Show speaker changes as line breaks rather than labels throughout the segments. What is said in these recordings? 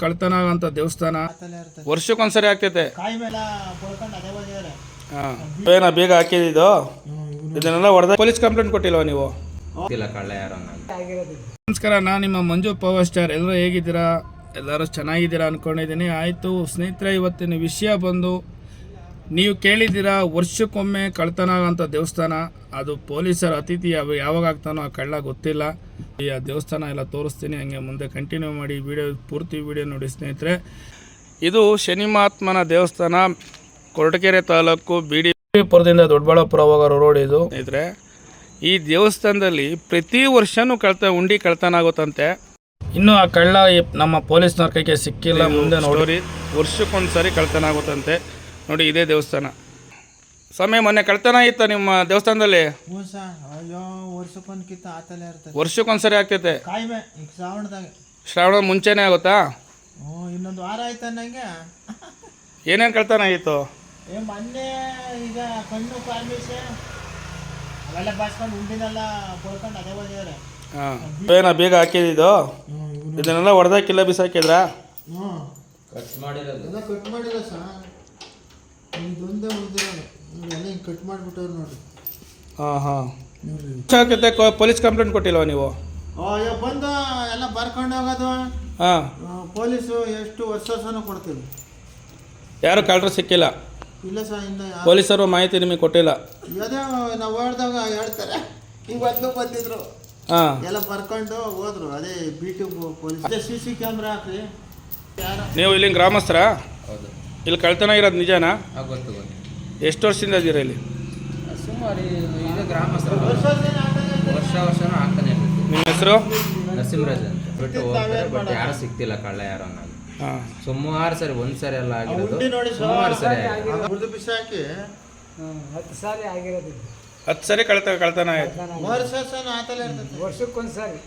ಕಳ್ತನ ಆಗಂತ ದೇವಸ್ಥಾನ. ವರ್ಷಕ್ಕೊಂದ್ಸರಿ ಆಗ್ತೈತೆ. ಏನ ಬೇಗ ಹಾಕಿದ್ದು ಇದನ್ನೆಲ್ಲ ಹೊಡೆದ ಪೊಲೀಸ್ ಕಂಪ್ಲೇಂಟ್ ಕೊಟ್ಟಿಲ್ವಾ ನೀವು? ನಮಸ್ಕಾರ ನಾನು ನಿಮ್ಮ ಮಂಜು ಪವರ್ ಸ್ಟಾರ್. ಎಲ್ಲರೂ ಹೇಗಿದ್ದೀರಾ? ಎಲ್ಲರೂ ಚೆನ್ನಾಗಿದ್ದೀರಾ ಅನ್ಕೊಂಡಿದ್ದೀನಿ. ಆಯಿತು ಸ್ನೇಹಿತರೆ ಇವತ್ತಿನ ವಿಷಯ ಬಂದು ನೀವು ಕೇಳಿದ್ದೀರಾ ವರ್ಷಕ್ಕೊಮ್ಮೆ ಕಳ್ತನ ಆಗೋಂಥ ದೇವಸ್ಥಾನ ಅದು ಪೊಲೀಸರ ಅತಿಥಿ ಯಾವ ಯಾವಾಗ ಆಗ್ತಾನೋ ಆ ಕಳ್ಳ ಗೊತ್ತಿಲ್ಲ. ಈ ಆ ದೇವಸ್ಥಾನ ಎಲ್ಲ ತೋರಿಸ್ತೀನಿ ಹಂಗೆ ಮುಂದೆ ಕಂಟಿನ್ಯೂ ಮಾಡಿ ವಿಡಿಯೋ ಪೂರ್ತಿ ವಿಡಿಯೋ ನೋಡಿ ಸ್ನೇಹಿತರೆ. ಇದು ಶನಿ ಮಹಾತ್ಮನ ದೇವಸ್ಥಾನ ಕೊರಟಗೆರೆ ತಾಲೂಕು ಬಿ ಡಿ ಪುರದಿಂದ ದೊಡ್ಡಬಳ್ಳಾಪುರ ಹೋಗೋ ರೋಡ್ ಇದು. ಸ್ನೇಹಿತರೆ ಈ ದೇವಸ್ಥಾನದಲ್ಲಿ ಪ್ರತಿ ವರ್ಷನೂ ಕಳ್ತ ಉಂಡಿ ಕಳ್ತನ ಆಗುತ್ತಂತೆ. ಇನ್ನು ಆ ಕಳ್ಳ ನಮ್ಮ ಪೊಲೀಸ್ನವ್ರ ಕೈಗೆ ಸಿಕ್ಕಿಲ್ಲ ಮುಂದೆ ನೋಡಿ. ವರ್ಷಕ್ಕೊಂದ್ಸರಿ ಕಳ್ತನ ಆಗುತ್ತಂತೆ. ನೋಡಿ ಇದೇ ದೇವಸ್ಥಾನ. ಸಮಯ ಮೊನ್ನೆ ಕಳ್ತನ ಇತ್ತ ನಿಮ್ಮ ದೇವಸ್ಥಾನದಲ್ಲಿ.
ಹ್ಞೂ ಸಾ ಅಯ್ಯೋ ವರ್ಷಕ್ಕೊಂದು ಕಿತ್ತ ಆತಲೇ ಇರ್ತದೆ.
ವರ್ಷಕ್ಕೊಂದ್ಸರಿ ಆಗ್ತೈತೆ
ಕಾಯಿ ಮೇ ಈಗ ಶ್ರಾವಣದಾಗ.
ಶ್ರಾವಣ ಮುಂಚೆನೇ ಆಗುತ್ತಾ?
ಹ್ಞೂ ಇನ್ನೊಂದು ವಾರ ಆಯ್ತು ಅನ್ನಂಗೆ
ಏನೇನು ಕಳ್ತನ ಆಗಿತ್ತು
ಏ ಮೊನ್ನೆ ಈಗ ಕಣ್ಣು ಪಾಲ್ಮೀಸೆ ಅವೆಲ್ಲ ಬಾಸ್ಕೊಂಡು ಉಂಡಿನೆಲ್ಲ ಬಳ್ಕೊಂಡು ಅದೇ ಹೋಗಿದ್ದಾರೆ
ಹಾಂ. ಏನ ಬೇಗ ಹಾಕಿದ್ದು ಇದನ್ನೆಲ್ಲ ಹೊಡೆದಾಕಿಲ್ಲ ಬಿಸಾಕಿದ್ರಾ?
ಹ್ಞೂ.
ಕಟ್ ಮಾಡಿರೋದು.
ಕಟ್ ಮಾಡಿಲ್ಲ ಸಾ ಇದೊಂದೇ ಉಳಿದಿರೋದು ನೋಡಿ ಎಲ್ಲ ಹಿಂಗೆ ಕಟ್ ಮಾಡಿಬಿಟ್ಟವ್ರು ನೋಡ್ರಿ.
ಹಾಂ ಹಾಂ.
ನೋಡ್ರಿ.
ಪೊಲೀಸ್ ಕಂಪ್ಲೇಂಟ್ ಕೊಟ್ಟಿಲ್ವಾ ನೀವು?
ಅಯ್ಯೋ ಬಂದು ಎಲ್ಲ ಬರ್ಕೊಂಡು ಹೋಗೋದು.
ಹಾಂ.
ಆ, ಪೊಲೀಸು ಎಷ್ಟು ವರ್ಷ ವರ್ಷನೂ ಕೊಡ್ತೀವಿ
ಯಾರು ಕಳ್ಳರು ಸಿಕ್ಕಿಲ್ಲ?
ಇಲ್ಲ ಸರ್ ಇನ್ನು ಯಾ-
ಪೊಲೀಸರು ಮಾಹಿತಿ ನಿಮಗೆ ಕೊಟ್ಟಿಲ್ಲ.
ಅದೇ ನಾವು ಓಡಿದಾಗ ಹೇಳ್ತಾರೆ. ಇವತ್ತು ಬಂದಿದ್ರು.
ಹಾಂ.
ಎಲ್ಲ ಬರ್ಕೊಂಡು ಹೋದ್ರು. ಅದೇ ಬಿ ಟಿ ಪೊಲೀಸ್. ಅದೇ ಸಿ ಸಿ ಕ್ಯಾಮ್ರಾ ಹಾಕ್ರಿ. ಯಾರು
ನೀವು ಇಲ್ಲಿ ಗ್ರಾಮಸ್ಥರ?
ಹೌದು.
ಇಲ್ಲಿ ಕಳ್ತನ ಇರೋದು ನಿಜನಾ?
ಆ, ಗೊತ್ತು ಗೊತ್ತು.
ಎಷ್ಟು ವರ್ಷದಿಂದ ಇದೀರ ಇಲ್ಲಿ?
ಸುಮಾರು ಇದು ಗ್ರಾಮಸ್ಥರು.
ವರ್ಷ
ವರ್ಷನೂ ಆಗ್ತಾನೆ ಇರ್ತೈತಿ
ನಿಮ್ಮ ಹೆಸರು?
ನರಸಿಂಹರಾಜ್ ಅಂತ. ಬಿಟ್ಟು ಹೋಗ್ತಾರೆ ಬಟ್ ಯಾರು ಸಿಗ್ತಿಲ್ಲ ಕಳ್ಳ ಯಾರು ಅನ್ನೋದು.
ಹಾಂ.
ಸುಮಾರು ಸರಿ ಒಂದ್ ಸರಿ ಎಲ್ಲ ಆಗಿರೋದು. ಸುಮಾರು ಸರಿ ಆಗಿದೆ.
ಹುರಿದು ಬಿಸಾಕಿ
ಹತ್ತು ಸಾರಿ ಆಗಿರೋದು
ಹತ್ತು ಸರಿ ಕಳ್ತ ಕಳ್ತನ ಆಯ್ತು.
ವರ್ಷ ವರ್ಷನೂ ಆತಲೇ ಇರ್ತದೆ.
ವರ್ಷಕ್ಕೊಂದ್ಸಾರಿ.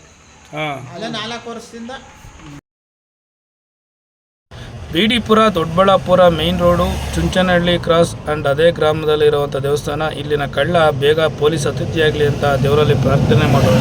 ಹಾಂ.
ಅಲ್ಲೇ ನಾಲ್ಕು ವರ್ಷದಿಂದ
Bidipura Doddaballapura main road Chunchanahalli cross and ಅದೇ ಗ್ರಾಮದಲ್ಲಿರುವಂಥ ದೇವಸ್ಥಾನ, ಇಲ್ಲಿನ ಕಳ್ಳ, ಬೇಗ ಪೊಲೀಸ್ ಅತಿಥಿಯಾಗಲಿ ಅಂತ ದೇವರಲ್ಲಿ ಪ್ರಾರ್ಥನೆ ಮಾಡೋಣ